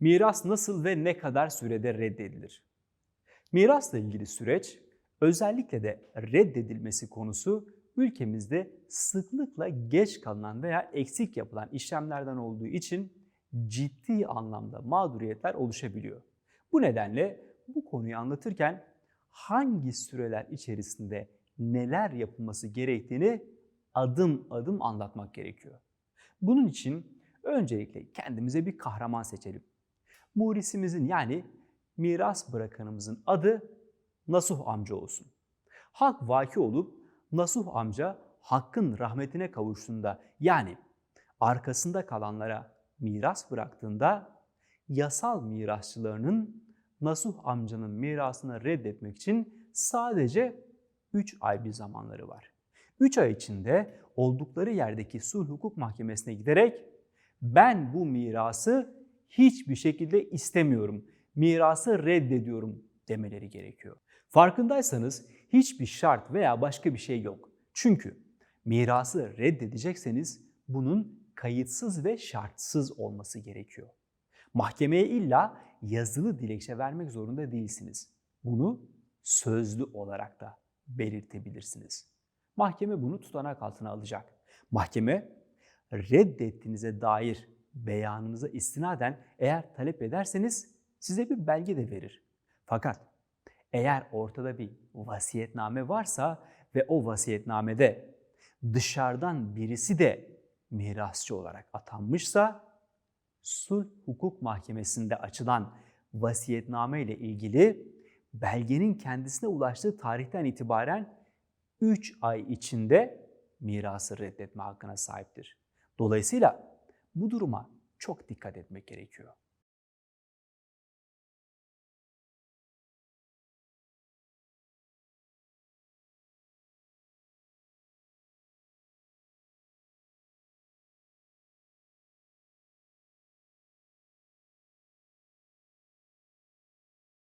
Miras nasıl ve ne kadar sürede reddedilir? Mirasla ilgili süreç, özellikle de reddedilmesi konusu ülkemizde sıklıkla geç kalınan veya eksik yapılan işlemlerden olduğu için ciddi anlamda mağduriyetler oluşabiliyor. Bu nedenle bu konuyu anlatırken hangi süreler içerisinde neler yapılması gerektiğini adım adım anlatmak gerekiyor. Bunun için öncelikle kendimize bir kahraman seçelim. Murisimizin yani miras bırakanımızın adı Nasuh amca olsun. Hak vaki olup Nasuh amca hakkın rahmetine kavuştuğunda yani arkasında kalanlara miras bıraktığında yasal mirasçılarının Nasuh amcanın mirasını reddetmek için sadece 3 ay bir zamanları var. 3 ay içinde oldukları yerdeki sulh hukuk mahkemesine giderek ben bu mirası hiçbir şekilde istemiyorum, mirası reddediyorum demeleri gerekiyor. Farkındaysanız hiçbir şart veya başka bir şey yok. Çünkü mirası reddedecekseniz bunun kayıtsız ve şartsız olması gerekiyor. Mahkemeye illa yazılı dilekçe vermek zorunda değilsiniz. Bunu sözlü olarak da belirtebilirsiniz. Mahkeme bunu tutanak altına alacak. Mahkeme reddettiğinize dair beyanınıza istinaden eğer talep ederseniz size bir belge de verir. Fakat eğer ortada bir vasiyetname varsa ve o vasiyetnamede dışarıdan birisi de mirasçı olarak atanmışsa sulh hukuk mahkemesinde açılan vasiyetname ile ilgili belgenin kendisine ulaştığı tarihten itibaren 3 ay içinde mirası reddetme hakkına sahiptir. Dolayısıyla bu duruma çok dikkat etmek gerekiyor.